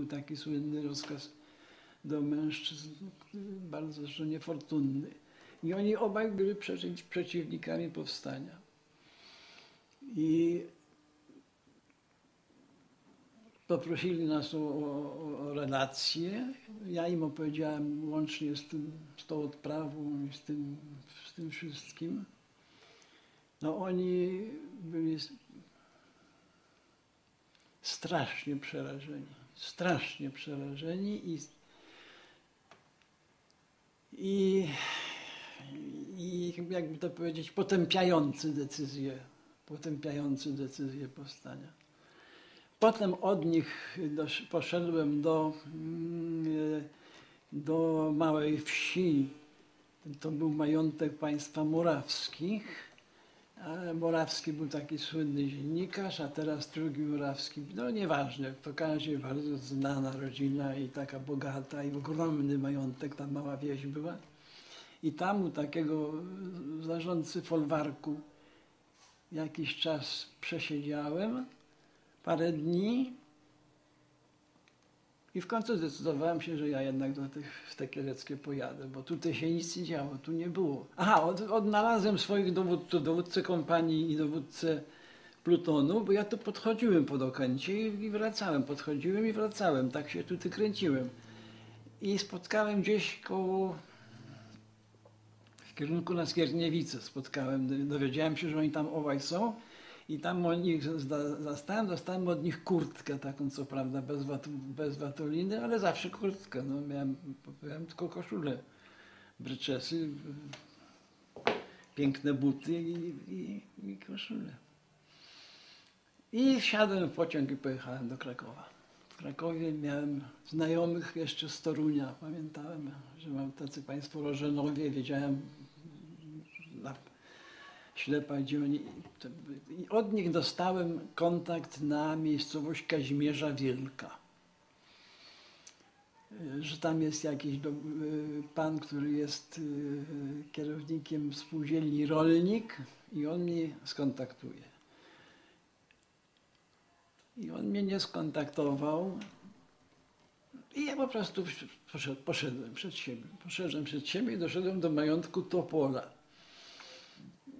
Był taki słynny rozkaz do mężczyzn, bardzo zresztą niefortunny. I oni obaj byli przeciwnikami powstania. I poprosili nas o, o, o relacje. Ja im opowiedziałem łącznie z, tym, z tą odprawą i z tym, z tym wszystkim. No oni byli strasznie przerażeni. Strasznie przerażeni i, i, i jakby to powiedzieć, potępiający decyzję, potępiający decyzję powstania. Potem od nich poszedłem do, mm, do małej wsi. To był majątek państwa Morawski był taki słynny dziennikarz, a teraz drugi Morawski, no nieważne, w każdym bardzo znana rodzina i taka bogata i ogromny majątek, ta mała wieś była. I tam u takiego zarządcy folwarku jakiś czas przesiedziałem, parę dni i w końcu zdecydowałem się, że ja jednak do tych, w te kieleckie pojadę, bo tutaj się nic nie działo, tu nie było. Aha, od, odnalazłem swoich dowódców, dowódcę kompanii i dowódcę plutonu, bo ja tu podchodziłem pod Okęcie i, i wracałem, podchodziłem i wracałem, tak się tutaj kręciłem. I spotkałem gdzieś koło, w kierunku na Skierniewice spotkałem, dowiedziałem się, że oni tam obaj są i tam od nich zastałem, dostałem od nich kurtkę taką, co prawda bez, wat, bez watoliny, ale zawsze kurtkę. No, miałem, miałem tylko koszulę, bryczesy, piękne buty i, i, i koszulę. I wsiadłem w pociąg i pojechałem do Krakowa. W Krakowie miałem znajomych jeszcze z Torunia. Pamiętałem, że mam tacy państwo Rożenowie. Wiedziałem, ślepa, gdzie oni... I od nich dostałem kontakt na miejscowość Kazimierza Wielka. Że tam jest jakiś do, pan, który jest y, kierownikiem spółdzielni Rolnik i on mnie skontaktuje. I on mnie nie skontaktował. I ja po prostu poszedłem przed siebie. Poszedłem przed siebie i doszedłem do majątku Topola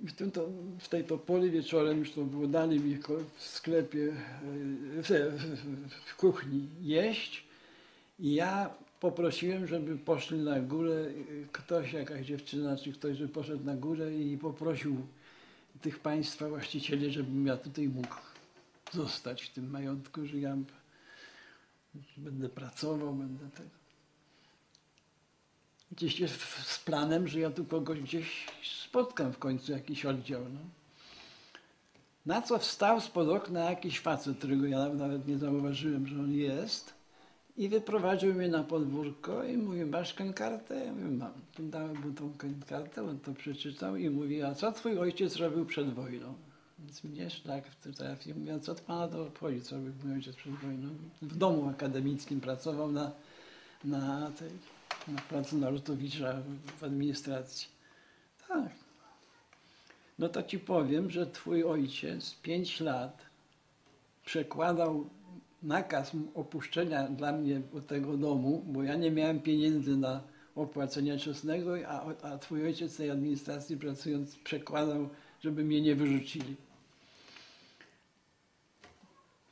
w, tym, to, w tej Topoli wieczorem już to było, dali mi w sklepie, e, w, w, kuchni jeść i ja poprosiłem, żeby poszli na górę, ktoś, jakaś dziewczyna czy ktoś, żeby poszedł na górę i poprosił tych państwa właścicieli, żebym ja tutaj mógł zostać w tym majątku, że ja będę pracował, będę tego. Gdzieś jest z planem, że ja tu kogoś gdzieś spotkam w końcu, jakiś oddział. No. Na co wstał spod okna jakiś facet, którego ja nawet nie zauważyłem, że on jest i wyprowadził mnie na podwórko i mówi, masz kartę? Ja mówię, mam. Dałem mu tą kartę, on to przeczytał i mówi, a co twój ojciec robił przed wojną? Więc wiesz, tak, trafił. Mówię, a co pana to obchodzi, co robił mój ojciec przed wojną? W domu akademickim pracował na, na tej na pracy Narutowicza w administracji. Tak. No to ci powiem, że twój ojciec pięć lat przekładał nakaz opuszczenia dla mnie tego domu, bo ja nie miałem pieniędzy na opłacenie czesnego, a, a twój ojciec tej administracji pracując przekładał, żeby mnie nie wyrzucili.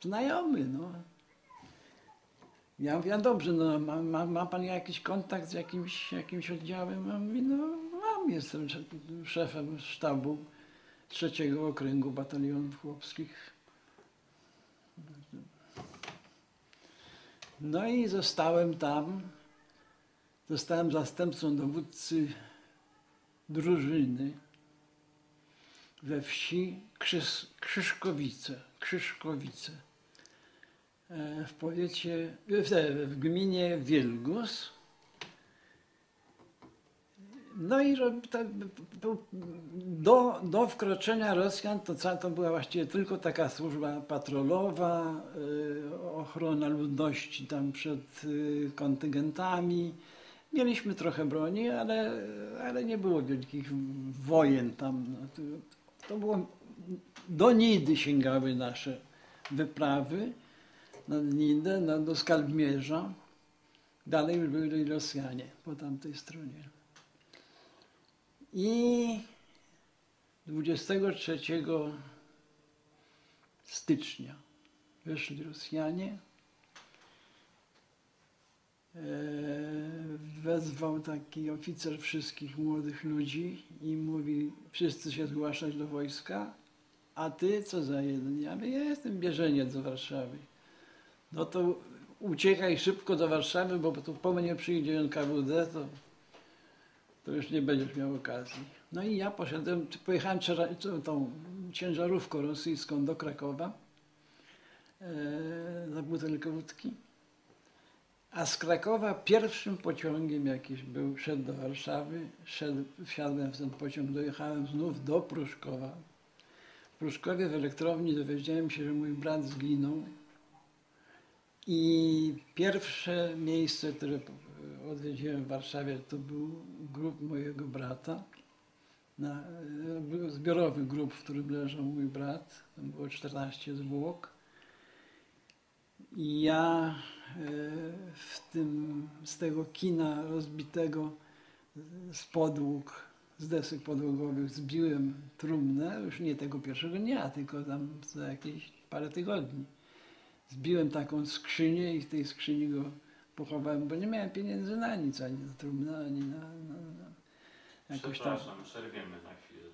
Znajomy, no. Ja mówię, dobrze, no, ma, ma, ma pan jakiś kontakt z jakimś, jakimś oddziałem? A no mam, jestem szefem sztabu trzeciego okręgu batalionów chłopskich. No i zostałem tam, zostałem zastępcą dowódcy drużyny we wsi Krzyż, Krzyżkowice. Krzyżkowice. E, w powiecie, w gminie Wielgus. No i do, do wkroczenia Rosjan to, to była właściwie tylko taka służba patrolowa, e, ochrona ludności tam przed e, kontyngentami. Mieliśmy trochę broni, ale, ale nie było wielkich wojen tam. No, to było, do Nidy sięgały nasze wyprawy. Nad Nindę, no, do Skalbmierza. Dalej już byli Rosjanie po tamtej stronie. I 23 stycznia weszli Rosjanie. E, Wezwał taki oficer wszystkich młodych ludzi i mówi, wszyscy się zgłaszać do wojska, a ty co za jeden? Ja mówię, ja jestem bieżeniec do Warszawy. No to uciekaj szybko do Warszawy, bo tu po mnie przyjdzie NKWD, to, to już nie będziesz miał okazji. No i ja poszedłem, pojechałem tą- tą ciężarówką rosyjską do Krakowa e, na butelkę wódki. A z Krakowa pierwszym pociągiem jakiś był, szedł do Warszawy, szedł, wsiadłem w ten pociąg, dojechałem znów do Pruszkowa. W Pruszkowie w elektrowni dowiedziałem się, że mój brat zginął. I pierwsze miejsce, które odwiedziłem w Warszawie, to był grób mojego brata. Na, e, zbiorowy grób, w którym leżał mój brat. Tam było 14 zwłok. I ja e, w tym, z tego kina rozbitego e, z podłóg, z desek podłogowych zbiłem trumnę, już nie tego pierwszego dnia, tylko tam za jakieś parę tygodni. Zbiłem taką skrzynię i w tej skrzyni go pochowałem, bo nie miałem pieniędzy na nic, ani na trumnę, ani na, na, na jakoś tam. Przepraszam, przerwiemy na chwilę.